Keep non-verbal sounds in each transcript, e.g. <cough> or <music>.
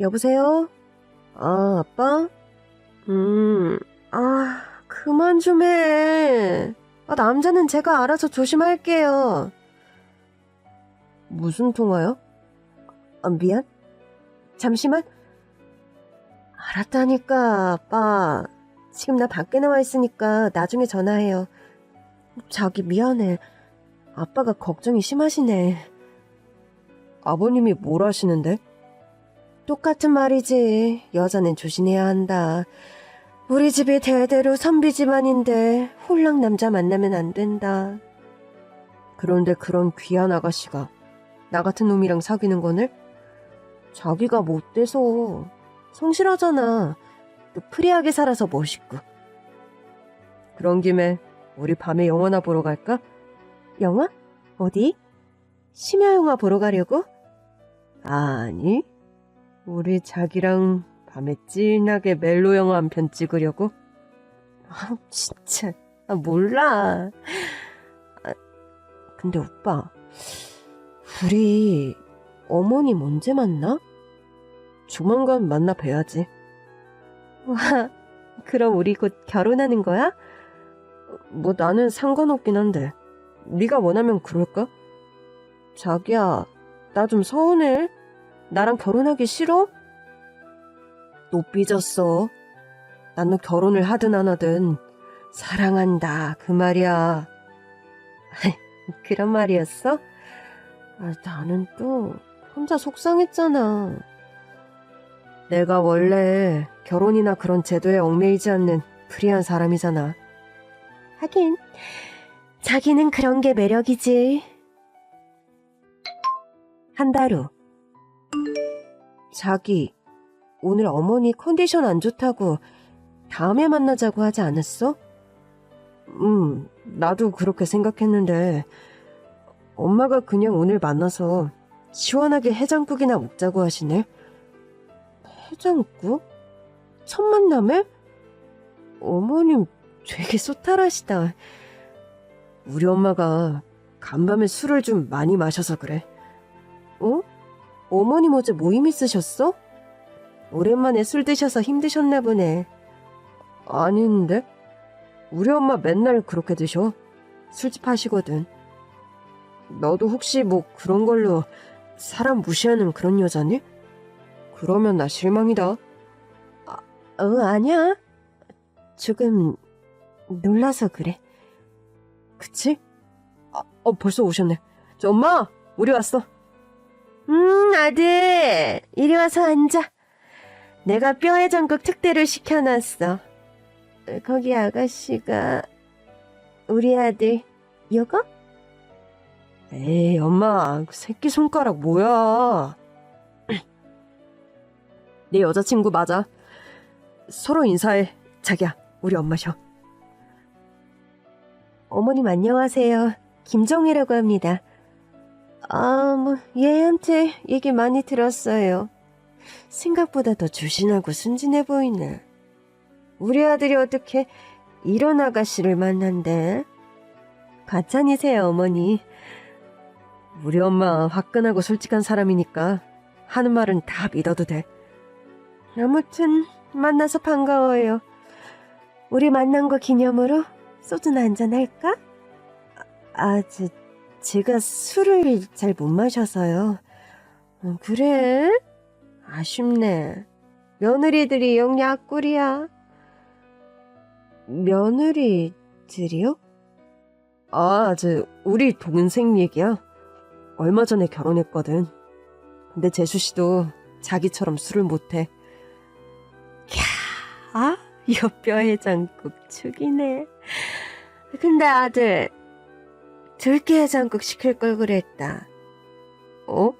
여보세요? 아, 아빠? 음, 아, 그만 좀 해. 아, 남자는 제가 알아서 조심할게요. 무슨 통화요? 아, 미안. 잠시만. 알았다니까, 아빠. 지금 나 밖에 나와 있으니까 나중에 전화해요. 자기 미안해. 아빠가 걱정이 심하시네. 아버님이 뭘 하시는데? 똑같은 말이지. 여자는 조심해야 한다. 우리 집이 대대로 선비 집안인데 홀랑 남자 만나면 안 된다. 그런데 그런 귀한 아가씨가 나 같은 놈이랑 사귀는 거늘? 자기가 못돼서 성실하잖아. 또 프리하게 살아서 멋있고. 그런 김에 우리 밤에 영화나 보러 갈까? 영화? 어디? 심야 영화 보러 가려고? 아니, 우리 자기랑 밤에 찐하게 멜로 영화 한 편 찍으려고? 아, 진짜. 아, 몰라. 아, 근데 오빠, 우리 어머님 언제 만나? 조만간 만나 뵈야지. 와, 그럼 우리 곧 결혼하는 거야? 뭐 나는 상관없긴 한데. 네가 원하면 그럴까? 자기야, 나 좀 서운해. 나랑 결혼하기 싫어? 또 삐졌어. 난 너 결혼을 하든 안 하든 사랑한다 그 말이야. <laughs> 그런 말이었어? 아, 나는 또 혼자 속상했잖아. 내가 원래 결혼이나 그런 제도에 얽매이지 않는 프리한 사람이잖아. 하긴 자기는 그런 게 매력이지. 한 달 후. 자기, 오늘 어머니 컨디션 안 좋다고 다음에 만나자고 하지 않았어? 음, 나도 그렇게 생각했는데, 엄마가 그냥 오늘 만나서 시원하게 해장국이나 먹자고 하시네. 해장국? 첫 만남에? 어머님 되게 소탈하시다. 우리 엄마가 간밤에 술을 좀 많이 마셔서 그래. 어? 어머님 어제 모임 있으셨어? 오랜만에 술 드셔서 힘드셨나 보네. 아닌데? 우리 엄마 맨날 그렇게 드셔. 술집 하시거든. 너도 혹시 뭐 그런 걸로 사람 무시하는 그런 여자니? 그러면 나 실망이다. 아, 어, 아니야. 조금 놀라서 그래. 그치? 아, 어, 벌써 오셨네. 저 엄마, 우리 왔어. 음, 아들. 이리 와서 앉아. 내가 뼈해장국 특대를 시켜놨어. 거기 아가씨가 우리 아들 이거? 에이 엄마 그 새끼 손가락 뭐야 내 <clears throat> 여자친구 맞아 서로 인사해 자기야 우리 엄마셔 어머님 안녕하세요 김정희라고 합니다 아 뭐 얘한테 얘기 많이 들었어요 생각보다 더 조신하고 순진해 보이네 우리 아들이 어떻게 이런 아가씨를 만난대? 가짜니세요, 어머니. 우리 엄마 화끈하고 솔직한 사람이니까 하는 말은 다 믿어도 돼. 아무튼 만나서 반가워요. 우리 만난 거 기념으로 소주나 한잔 할까? 아, 저, 제가 술을 잘 못 마셔서요. 어, 그래? 아쉽네. 며느리들이 영 약꿀이야. 며느리들이요? 아, 저, 우리 동생 얘기야. 얼마 전에 결혼했거든. 근데 재수 씨도 자기처럼 술을 못해. 캬, 아, 여뼈 해장국 죽이네. 근데 아들, 들깨 해장국 시킬 걸 그랬다. 어?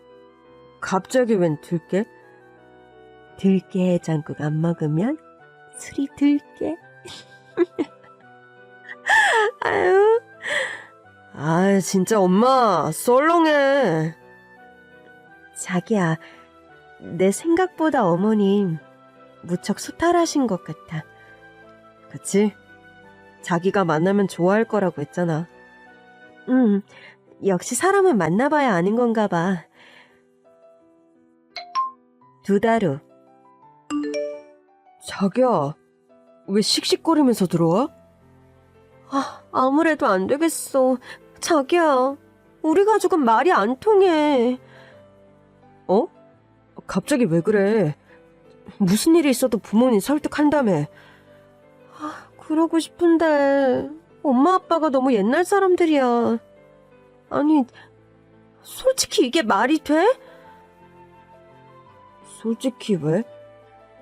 갑자기 웬 들깨? 들깨 해장국 안 먹으면 술이 들깨? <laughs> 아유. 아, 진짜 엄마, 썰렁해. 자기야, 내 생각보다 어머님 무척 소탈하신 것 같아. 그치? 자기가 만나면 좋아할 거라고 했잖아. 응, 역시 사람은 만나봐야 아는 건가 봐. 두 달 후. 자기야, 왜 씩씩거리면서 들어와? 아, 아무래도 안 되겠어. 자기야, 우리 가족은 말이 안 통해. 어? 갑자기 왜 그래? 무슨 일이 있어도 부모님 설득한다며. 아, 그러고 싶은데 엄마 아빠가 너무 옛날 사람들이야. 아니, 솔직히 이게 말이 돼? 솔직히 왜?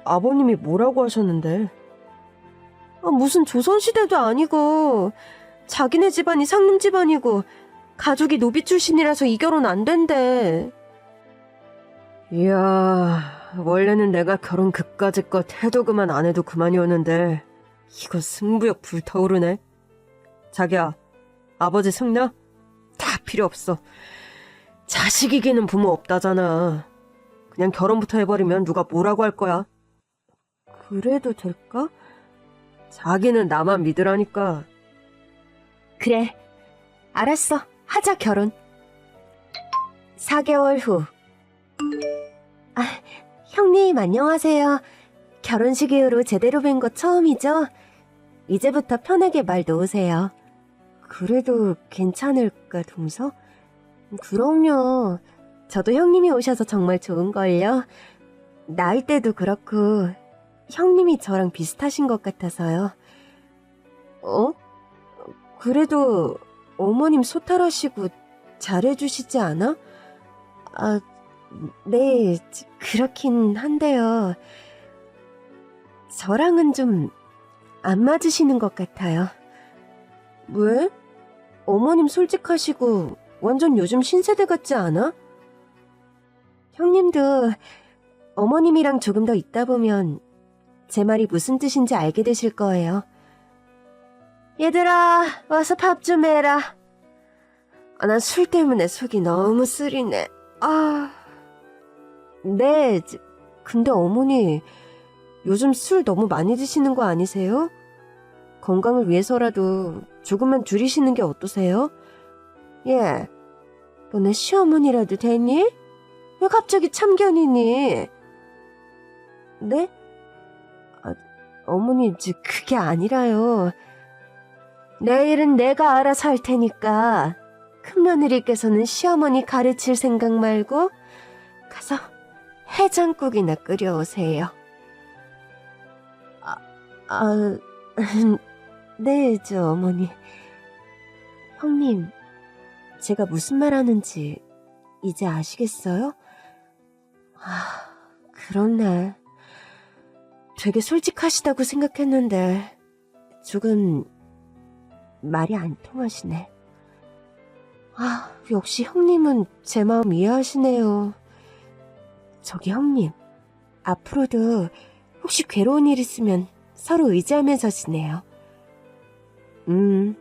아버님이 뭐라고 하셨는데? 아, 무슨 조선시대도 아니고, 자기네 집안이 상놈 집안이고, 가족이 노비 출신이라서 이 결혼 안 된대. 이야, 원래는 내가 결혼 그까짓 것 해도 그만 안 해도 그만이었는데, 이거 승부욕 불타오르네. 자기야, 아버지 승나? 다 필요 없어. 자식 이기는 부모 없다잖아. 그냥 결혼부터 해버리면 누가 뭐라고 할 거야. 그래도 될까? 자기는 나만 믿으라니까. 그래. 알았어. 하자, 결혼. 4개월 후. 아, 형님, 안녕하세요. 결혼식 이후로 제대로 뵌 거 처음이죠? 이제부터 편하게 말 놓으세요. 그래도 괜찮을까, 동서? 그럼요. 저도 형님이 오셔서 정말 좋은걸요. 나이대도 그렇고, 형님이 저랑 비슷하신 것 같아서요. 어? 그래도 어머님 소탈하시고 잘해주시지 않아? 아, 네, 그렇긴 한데요. 저랑은 좀 안 맞으시는 것 같아요. 왜? 어머님 솔직하시고 완전 요즘 신세대 같지 않아? 형님도 어머님이랑 조금 더 있다 보면 제 말이 무슨 뜻인지 알게 되실 거예요. 얘들아, 와서 밥 좀 해라. 아, 난 술 때문에 속이 너무 쓰리네. 아. 네, 저- 근데 어머니, 요즘 술 너무 많이 드시는 거 아니세요? 건강을 위해서라도 조금만 줄이시는 게 어떠세요? 예. 너네 시어머니라도 되니? 왜 갑자기 참견이니? 네? 아, 어머니, 저 그게 아니라요. 내일은 내가 알아서 할 테니까 큰며느리께서는 시어머니 가르칠 생각 말고 가서 해장국이나 끓여오세요. 아, 아, 네, 저 어머니. 형님, 제가 무슨 말 하는지 이제 아시겠어요? 아, 그렇네. 되게 솔직하시다고 생각했는데 조금 말이 안 통하시네. 아, 역시 형님은 제 마음 이해하시네요. 저기 형님, 앞으로도 혹시 괴로운 일 있으면 서로 의지하면서 지내요. 음,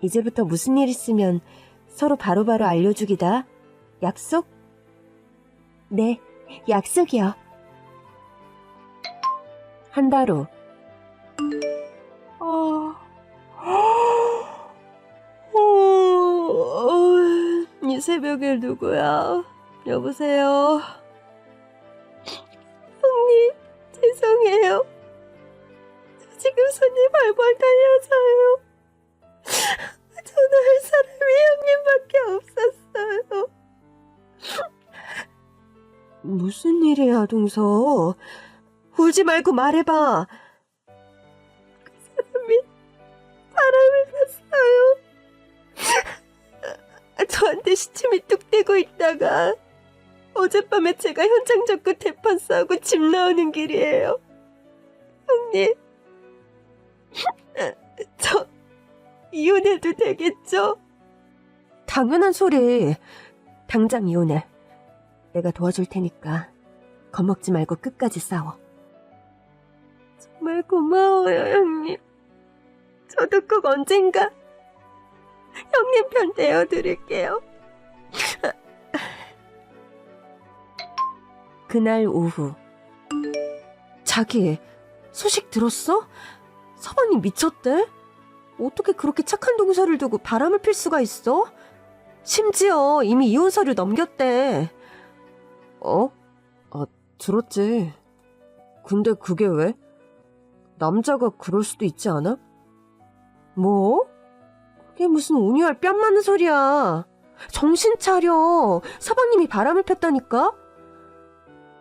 이제부터 무슨 일 있으면 서로 바로 바로 알려주기다. 약속? 네, 약속이요. 한 달 후. 아, <gasps> 어, 이 새벽에 누구야? 여보세요? 형님, 죄송해요. 저 지금 손이 발발 달려서요. 무슨 일이야, 동서? 울지 말고 말해봐. 그 사람이 바람을 폈어요. <laughs> 저한테 시침이 뚝 떼고 있다가 어젯밤에 제가 현장 잡고 대판 싸고 집 나오는 길이에요. 형님, <laughs> 저 이혼해도 되겠죠? 당연한 소리. 당장 이혼해. 내가 도와줄 테니까 겁먹지 말고 끝까지 싸워. 정말 고마워요, 형님. 저도 꼭 언젠가 형님 편 되어드릴게요. <laughs> 그날 오후 자기 소식 들었어? 서방이 미쳤대? 어떻게 그렇게 착한 동서를 두고 바람을 필 수가 있어? 심지어 이미 이혼 서류 넘겼대. 어? 아, 들었지. 근데 그게 왜? 남자가 그럴 수도 있지 않아? 뭐? 그게 무슨 온유할 뺨 맞는 소리야. 정신 차려. 서방님이 바람을 폈다니까?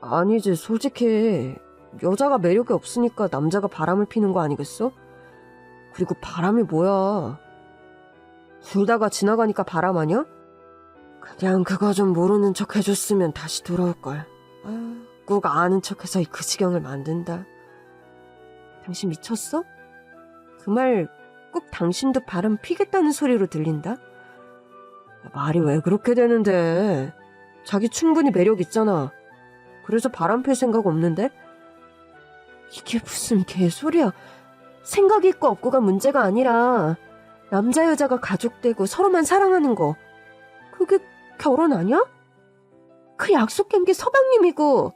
아니지, 솔직히. 여자가 매력이 없으니까 남자가 바람을 피는 거 아니겠어? 그리고 바람이 뭐야. 불다가 지나가니까 바람 아니야? 그냥 그거 좀 모르는 척 해줬으면 다시 돌아올걸. 아, 꼭 아는 척해서 그 지경을 만든다. 당신 미쳤어? 그 말 꼭 당신도 바람 피겠다는 소리로 들린다? 말이 왜 그렇게 되는데? 자기 충분히 매력 있잖아. 그래서 바람 필 생각 없는데? 이게 무슨 개소리야. 생각 있고 없고가 문제가 아니라 남자 여자가 가족되고 서로만 사랑하는 거. 결혼 아니야? 그 약속한 게 서방님이고.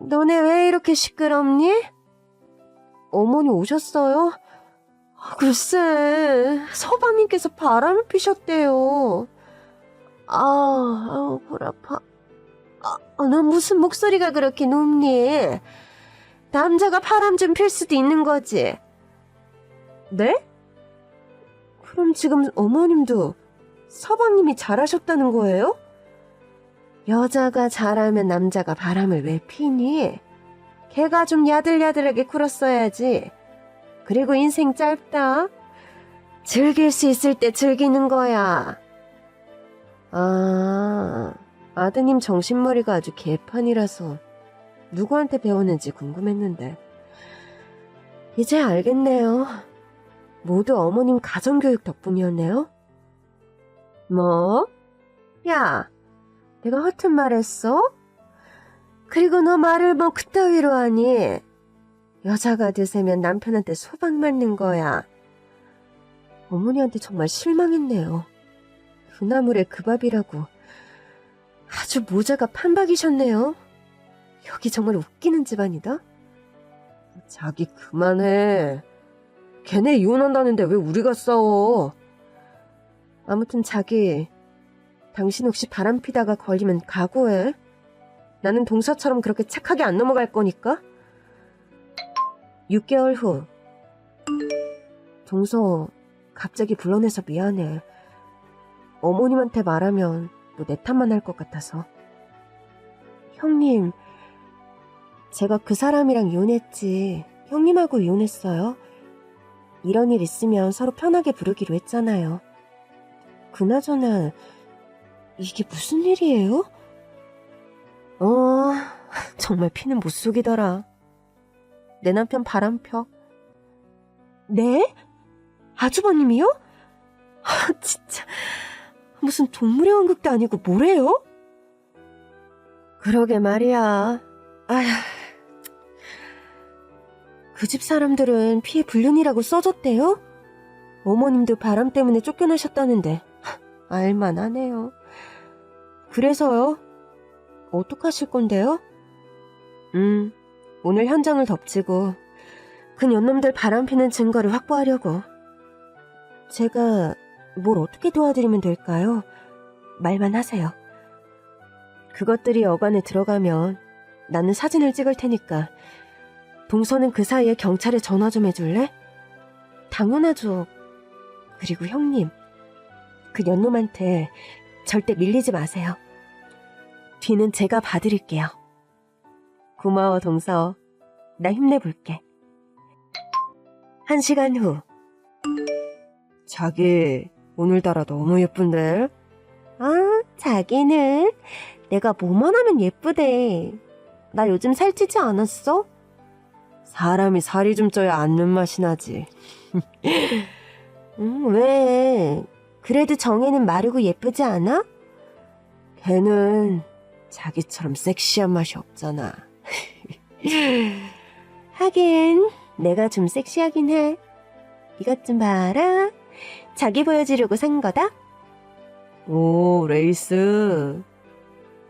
너네 왜 이렇게 시끄럽니? 어머니 오셨어요? 아, 글쎄, 서방님께서 바람을 피셨대요. 아, 아우, 볼 아파. 아, 아, 넌 무슨 목소리가 그렇게 높니? 남자가 바람 좀 필 수도 있는 거지. 네? 그럼 지금 어머님도 서방님이 잘하셨다는 거예요? 여자가 잘하면 남자가 바람을 왜 피니? 걔가 좀 야들야들하게 굴었어야지. 그리고 인생 짧다. 즐길 수 있을 때 즐기는 거야. 아, 아드님 정신머리가 아주 개판이라서 누구한테 배웠는지 궁금했는데. 이제 알겠네요. 모두 어머님 가정교육 덕분이었네요. 뭐? 야, 내가 허튼 말 했어? 그리고 너 말을 뭐 그따위로 하니? 여자가 드세면 남편한테 소방 맞는 거야. 어머니한테 정말 실망했네요. 그 나물에 그 밥이라고. 아주 모자가 판박이셨네요. 여기 정말 웃기는 집안이다. 자기 그만해. 걔네 이혼한다는데 왜 우리가 싸워? 아무튼 자기, 당신 혹시 바람 피다가 걸리면 각오해. 나는 동서처럼 그렇게 착하게 안 넘어갈 거니까. 6개월 후. 동서, 갑자기 불러내서 미안해. 어머님한테 말하면 또 내 탓만 할 것 같아서. 형님, 제가 그 사람이랑 이혼했지. 형님하고 이혼했어요. 이런 일 있으면 서로 편하게 부르기로 했잖아요. 그나저나, 이게 무슨 일이에요? 어, <laughs> 정말 피는 못 속이더라. 내 남편 바람 펴. 네? 아주버님이요? <laughs> 아, 진짜. 무슨 동물의 왕국도 아니고 뭐래요? 그러게 말이야. 아휴. 그 집 사람들은 피해 불륜이라고 써줬대요? 어머님도 바람 때문에 쫓겨나셨다는데 하, 알만하네요. 그래서요? 어떡하실 건데요? 음, 오늘 현장을 덮치고 그 년놈들 바람 피는 증거를 확보하려고. 제가 뭘 어떻게 도와드리면 될까요? 말만 하세요. 그것들이 여관에 들어가면 나는 사진을 찍을 테니까 동서는 그 사이에 경찰에 전화 좀 해줄래? 당연하죠. 그리고 형님, 그 연놈한테 절대 밀리지 마세요. 뒤는 제가 봐드릴게요. 고마워, 동서. 나 힘내볼게. 한 시간 후. 자기, 오늘따라 너무 예쁜데? 아, 자기는 내가 뭐만 하면 예쁘대. 나 요즘 살찌지 않았어? 사람이 살이 좀 쪄야 앉는 맛이 나지. <laughs> 음, 왜? 그래도 정혜는 마르고 예쁘지 않아? 걔는 자기처럼 섹시한 맛이 없잖아. <laughs> 하긴, 내가 좀 섹시하긴 해. 이것 좀 봐라. 자기 보여주려고 산 거다? 오, 레이스.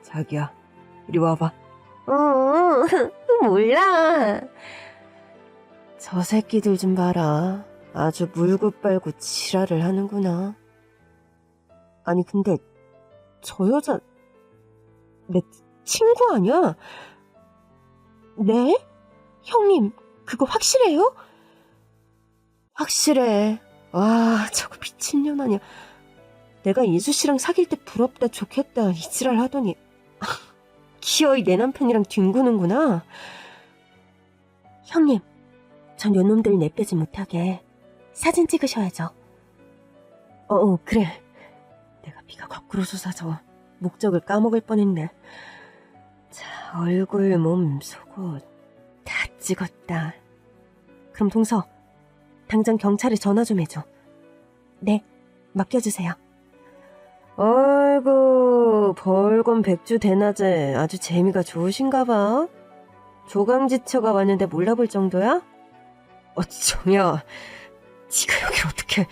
자기야, 이리 와봐. 어, <laughs> 몰라. 저 새끼들 좀 봐라. 아주 물고 빨고 지랄을 하는구나. 아니, 근데, 저 여자, 내 친구 아니야? 네? 형님, 그거 확실해요? 확실해. 와, 저거 미친년 아니야. 내가 인수 씨랑 사귈 때 부럽다, 좋겠다, 이지랄 하더니. <laughs> 기어이 내 남편이랑 뒹구는구나. 형님, 전 요놈들 내빼지 못하게 사진 찍으셔야죠. 어, 어, 그래. 내가 비가 거꾸로 솟아서 목적을 까먹을 뻔했네. 자, 얼굴, 몸, 속옷 다 찍었다. 그럼 동서, 당장 경찰에 전화 좀 해줘. 네, 맡겨주세요. 아이고, 벌건 백주 대낮에 아주 재미가 좋으신가 봐. 조강지처가 왔는데 몰라볼 정도야? 어, 정야, 지가 여길 어떻게...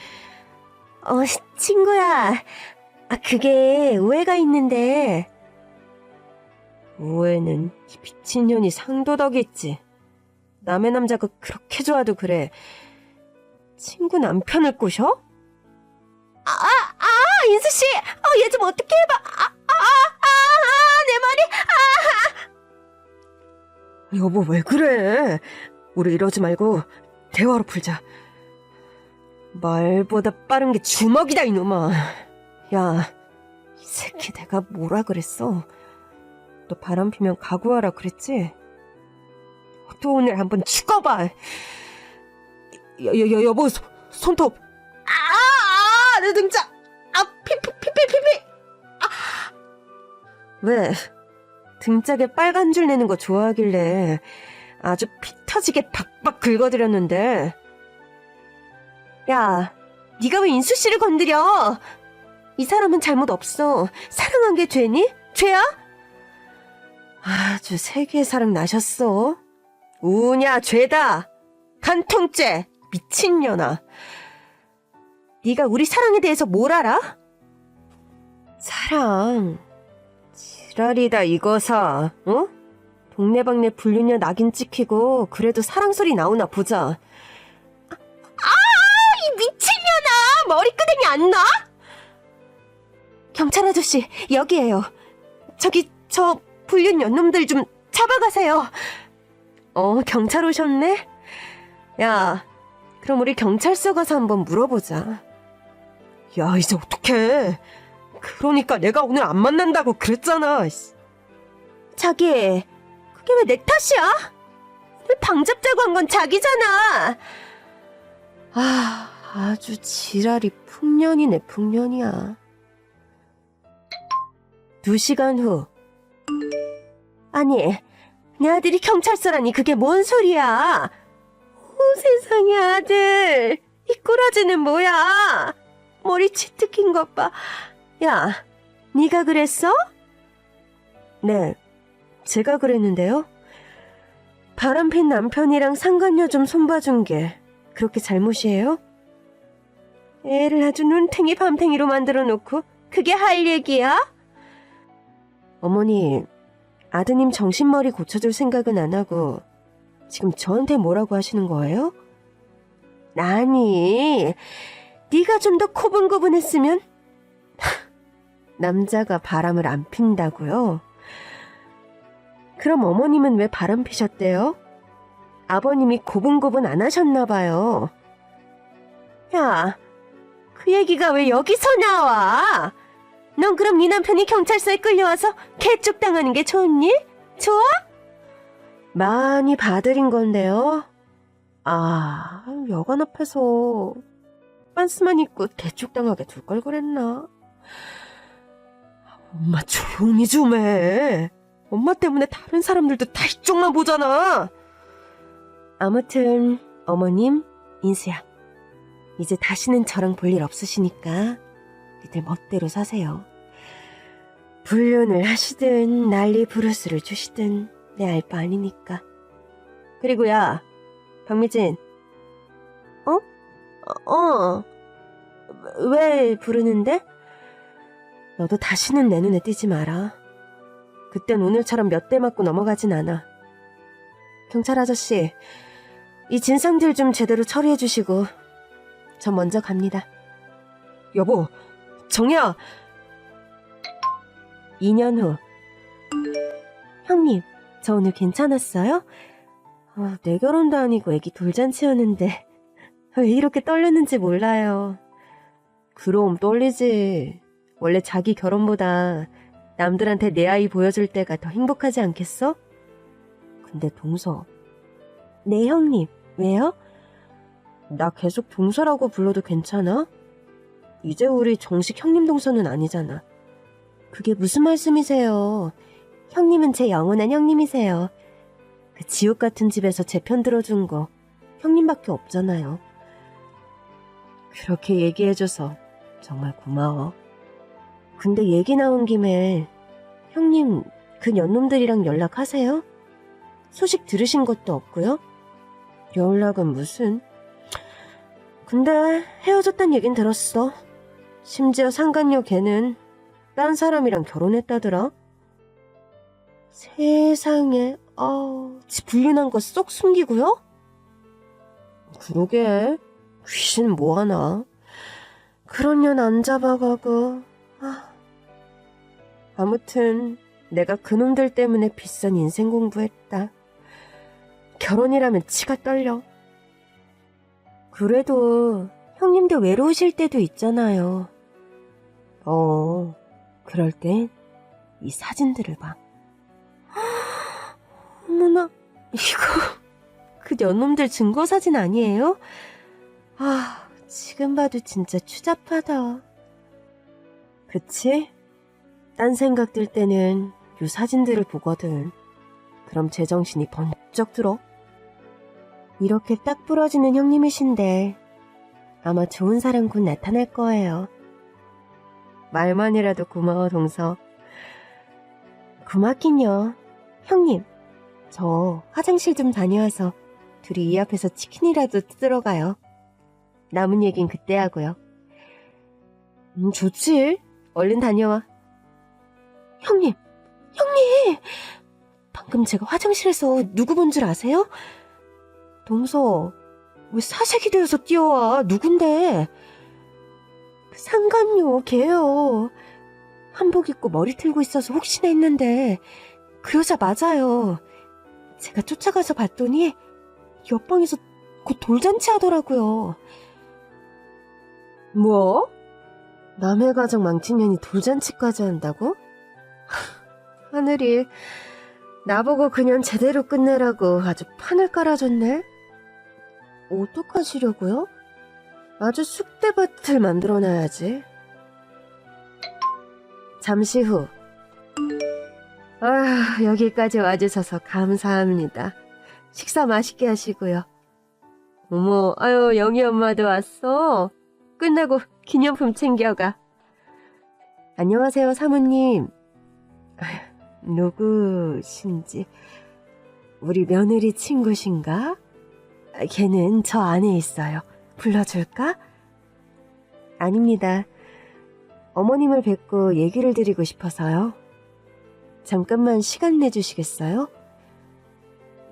어, 친구야. 아, 그게 오해가 있는데... 오해는 이 미친년이 상도덕이있지. 남의 남자가 그렇게 좋아도 그래. 친구 남편을 꼬셔? 아, 아, 아, 인수 씨! 어, 얘 좀 어떻게 해봐! 아, 아, 아, 아, 내 머리! 아! 여보, 왜 그래? 우리 이러지 말고 대화로 풀자. 말보다 빠른 게 주먹이다, 이놈아. 야, 이 새끼 내가 뭐라 그랬어? 너 바람 피면 각오하라 그랬지? 또 오늘 한번 죽어봐. 여, 여, 여, 여보, 손, 손톱. 아, 아, 내 등짝. 아, 피, 피, 피, 피, 피, 피. 아. 왜? 등짝에 빨간 줄 내는 거 좋아하길래 아주 피 터지게 박박 긁어드렸는데. 야, 네가 왜 인수 씨를 건드려? 이 사람은 잘못 없어. 사랑한 게 죄니? 죄야? 아주 세계의 사랑 나셨어. 우냐 죄다. 간통죄. 미친년아. 네가 우리 사랑에 대해서 뭘 알아? 사랑. 지랄이다 이거사. 어? 동네방네 불륜녀 낙인 찍히고 그래도 사랑 소리 나오나 보자. 아, 이 미친년아! 머리끄댕이 안 나? 경찰 아저씨, 여기에요. 저기, 저, 불륜 연놈들 좀 잡아가세요. 어, 경찰 오셨네? 야, 그럼 우리 경찰서 가서 한번 물어보자. 야, 이제 어떡해. 그러니까 내가 오늘 안 만난다고 그랬잖아. 자기, 그게 왜 내 탓이야? 늘방 잡자고 한 건 자기잖아. 아, 아주 지랄이 풍년이네, 풍년이야. 두 시간 후. 아니, 내 아들이 경찰서라니 그게 뭔 소리야? 오, 세상에 아들. 이 꼬라지는 뭐야? 머리 치트킨 것 봐. 야, 네가 그랬어? 네, 제가 그랬는데요. 바람핀 남편이랑 상간녀 좀 손봐준 게 그렇게 잘못이에요? 애를 아주 눈탱이 밤탱이로 만들어 놓고 그게 할 얘기야? 어머니, 아드님 정신머리 고쳐줄 생각은 안 하고 지금 저한테 뭐라고 하시는 거예요? 아니, 네가 좀 더 코분고분했으면 <laughs> 남자가 바람을 안 핀다고요? 그럼 어머님은 왜 바람 피셨대요? 아버님이 고분고분 안 하셨나 봐요. 야, 그 얘기가 왜 여기서 나와? 넌 그럼 네 남편이 경찰서에 끌려와서 개쪽 당하는 게 좋니? 좋아? 많이 봐드린 건데요. 아, 여관 앞에서 빤스만 입고 개쪽 당하게 둘 걸 그랬나? 엄마 조용히 좀 해. 엄마 때문에 다른 사람들도 다 이쪽만 보잖아. 아무튼 어머님, 인수야. 이제 다시는 저랑 볼 일 없으시니까 니들 멋대로 사세요. 불륜을 하시든 난리 부르스를 주시든 내 알 바 아니니까. 그리고 야, 박미진. 어? 어. 왜 부르는데? 너도 다시는 내 눈에 띄지 마라. 그땐 오늘처럼 몇 대 맞고 넘어가진 않아. 경찰 아저씨, 이 진상들 좀 제대로 처리해 주시고, 전 먼저 갑니다. 여보, 정야! 2년 후. 형님, 저 오늘 괜찮았어요? 아, 내 결혼도 아니고 애기 돌잔치였는데 <laughs> 왜 이렇게 떨렸는지 몰라요. 그럼 떨리지. 원래 자기 결혼보다 남들한테 내 아이 보여줄 때가 더 행복하지 않겠어? 근데 동서. 네, 형님. 왜요? 나 계속 동서라고 불러도 괜찮아? 이제 우리 정식 형님 동서는 아니잖아. 그게 무슨 말씀이세요? 형님은 제 영원한 형님이세요. 그 지옥 같은 집에서 제 편 들어준 거 형님밖에 없잖아요. 그렇게 얘기해줘서 정말 고마워. 근데 얘기 나온 김에 형님 그 연놈들이랑 연락하세요? 소식 들으신 것도 없고요? 연락은 무슨? 근데 헤어졌단 얘긴 들었어. 심지어 상간녀 걔는 딴 사람이랑 결혼했다더라. 세상에, 아, 지 불륜한 거 쏙 숨기고요? 그러게, 귀신 뭐하나. 그런 년 안 잡아가고, 아. 아무튼, 내가 그놈들 때문에 비싼 인생 공부했다. 결혼이라면 치가 떨려. 그래도 형님도 외로우실 때도 있잖아요. 어, 그럴 땐 이 사진들을 봐. <gasps> 어머나, 이거 그 연놈들 증거 사진 아니에요? 아, 지금 봐도 진짜 추잡하다. 그치? 딴 생각 들 때는 요 사진들을 보거든. 그럼 제정신이 번쩍 들어. 이렇게 딱 부러지는 형님이신데 아마 좋은 사람 곧 나타날 거예요. 말만이라도 고마워 동서. 고맙긴요. 형님, 저 화장실 좀 다녀와서 둘이 이 앞에서 치킨이라도 뜯으러 가요. 남은 얘긴 그때 하고요. 음, 좋지. 얼른 다녀와. 형님, 형님! 방금 제가 화장실에서 누구 본 줄 아세요? 동서, 왜 사색이 되어서 뛰어와? 누군데? 그 상감요, 걔요. 한복 입고 머리 틀고 있어서 혹시나 했는데, 그 여자 맞아요. 제가 쫓아가서 봤더니, 옆방에서 곧 돌잔치 하더라고요. 뭐? 남의 가정 망친 년이 돌잔치까지 한다고? <laughs> 하늘이 나보고 그냥 제대로 끝내라고 아주 판을 깔아줬네. 어떡하시려고요? 아주 쑥대밭을 만들어놔야지. 잠시 후. 아, 여기까지 와주셔서 감사합니다. 식사 맛있게 하시고요. 어머, 아유, 영희 엄마도 왔어. 끝나고 기념품 챙겨가. 안녕하세요, 사모님. 아휴, 누구신지. 우리 며느리 친구신가? 아, 걔는 저 안에 있어요. 불러줄까? 아닙니다. 어머님을 뵙고 얘기를 드리고 싶어서요. 잠깐만 시간 내주시겠어요?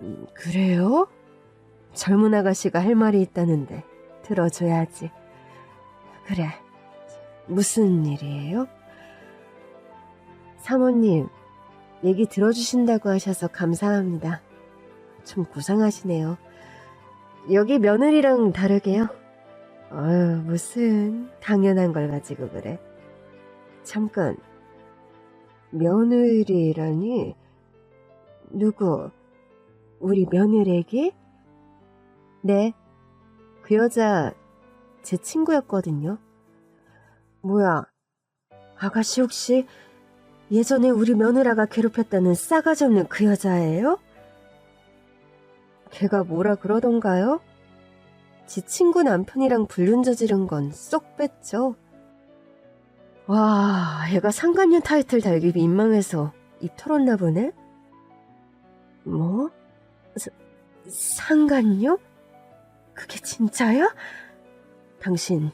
음, 그래요? 젊은 아가씨가 할 말이 있다는데 들어줘야지. 그래. 무슨 일이에요? 사모님, 얘기 들어주신다고 하셔서 감사합니다. 좀 구상하시네요. 여기 며느리랑 다르게요. 어휴, 무슨 당연한 걸 가지고 그래. 잠깐, 며느리라니? 누구? 우리 며느리에게? 네, 그 여자 제 친구였거든요. 뭐야, 아가씨 혹시 예전에 우리 며느라가 괴롭혔다는 싸가지 없는 그 여자예요? 걔가 뭐라 그러던가요? 지 친구 남편이랑 불륜 저지른 건 쏙 뺐죠. 와, 얘가 상간녀 타이틀 달기 민망해서 입 털었나 보네? 뭐? 사, 상간녀? 그게 진짜야? 당신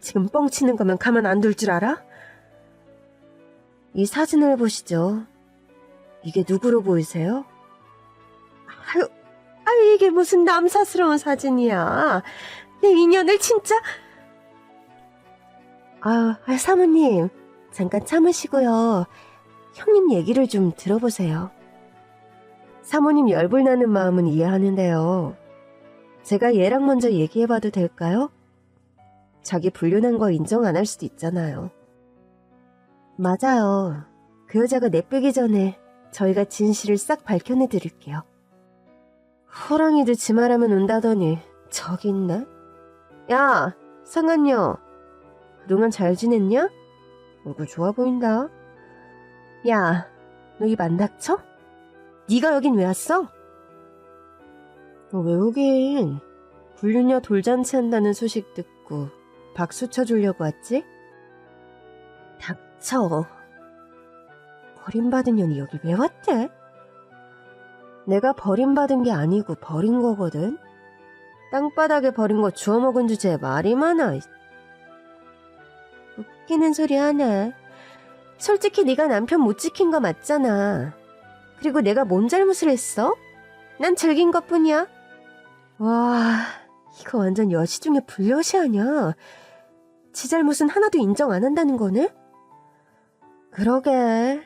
지금 뻥치는 거면 가만 안 둘 줄 알아? 이 사진을 보시죠. 이게 누구로 보이세요? 아유, 아유, 이게 무슨 남사스러운 사진이야. 내 인연을 진짜. 아유, 아, 사모님, 잠깐 참으시고요. 형님 얘기를 좀 들어보세요. 사모님 열불나는 마음은 이해하는데요. 제가 얘랑 먼저 얘기해봐도 될까요? 자기 불륜한 거 인정 안 할 수도 있잖아요. 맞아요. 그 여자가 내빼기 전에 저희가 진실을 싹 밝혀내 드릴게요. 호랑이도 지 말하면 온다더니 저기 있네? 야, 상한녀. 그동안 잘 지냈냐? 얼굴 좋아 보인다. 야, 너 입 안 닥쳐? 네가 여긴 왜 왔어? 어, 왜 오긴? 불륜녀 돌잔치 한다는 소식 듣고 박수 쳐주려고 왔지? 닥쳐. 버림받은 년이 여기 왜 왔대? 내가 버림받은 게 아니고 버린 거거든? 땅바닥에 버린 거 주워 먹은 주제에 말이 많아. 웃기는 소리 하네. 솔직히 네가 남편 못 지킨 거 맞잖아. 그리고 내가 뭔 잘못을 했어? 난 즐긴 것 뿐이야. 와, 이거 완전 여시 중에 불여시 아냐. 지 잘못은 하나도 인정 안 한다는 거네? 그러게.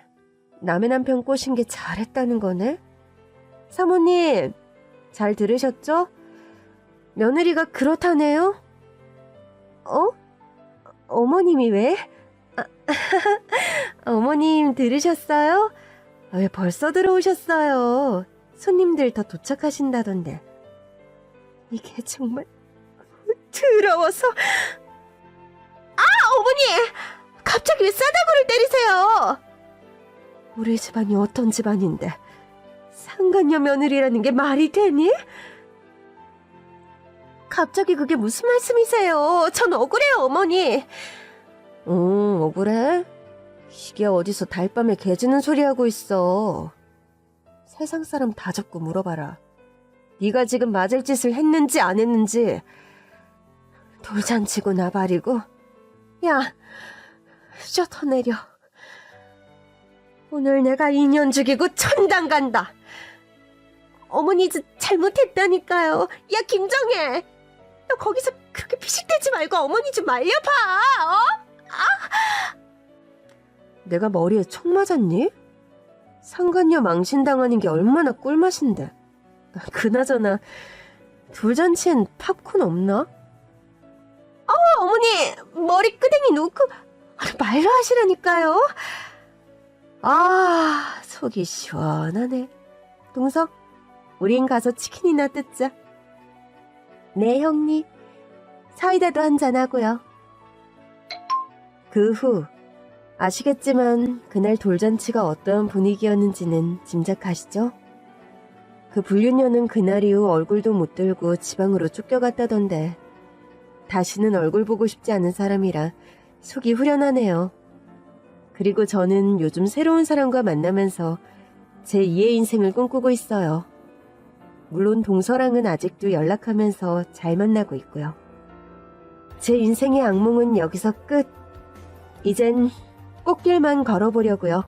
남의 남편 꼬신 게 잘했다는 거네? 사모님, 잘 들으셨죠? 며느리가 그렇다네요? 어? 어머님이 왜? 아, <laughs> 어머님 들으셨어요? 아, 왜 벌써 들어오셨어요? 손님들 더 도착하신다던데. 이게 정말 더러워서. 아, 어머니! 갑자기 왜 싸다구를 때리세요? 우리 집안이 어떤 집안인데 상간녀 며느리라는 게 말이 되니? 갑자기 그게 무슨 말씀이세요? 전 억울해요, 어머니. 응, 억울해? 이게 어디서 달밤에 개짖는 소리 하고 있어. 세상 사람 다 잡고 물어봐라. 네가 지금 맞을 짓을 했는지 안 했는지. 돌잔치고 나발이고. 야, 셔터 내려. 오늘 내가 인연 죽이고 천당 간다. 어머니 저 잘못했다니까요. 야 김정혜, 너 거기서 그렇게 피식대지 말고 어머니 좀 말려봐. 어? 아! 내가 머리에 총 맞았니? 상간녀 망신당하는 게 얼마나 꿀맛인데. 그나저나 돌잔치엔 팝콘 없나? 어, 어머니 머리 끄댕이 놓고 아니, 말로 하시라니까요. 아, 속이 시원하네. 동석, 우린 가서 치킨이나 뜯자. 네, 형님. 사이다도 한잔 하고요. 그 후, 아시겠지만 그날 돌잔치가 어떠한 분위기였는지는 짐작하시죠? 그 불륜녀는 그날 이후 얼굴도 못 들고 지방으로 쫓겨갔다던데 다시는 얼굴 보고 싶지 않은 사람이라 속이 후련하네요. 그리고 저는 요즘 새로운 사람과 만나면서 제 2의 인생을 꿈꾸고 있어요. 물론 동서랑은 아직도 연락하면서 잘 만나고 있고요. 제 인생의 악몽은 여기서 끝. 이젠 꽃길만 걸어보려고요.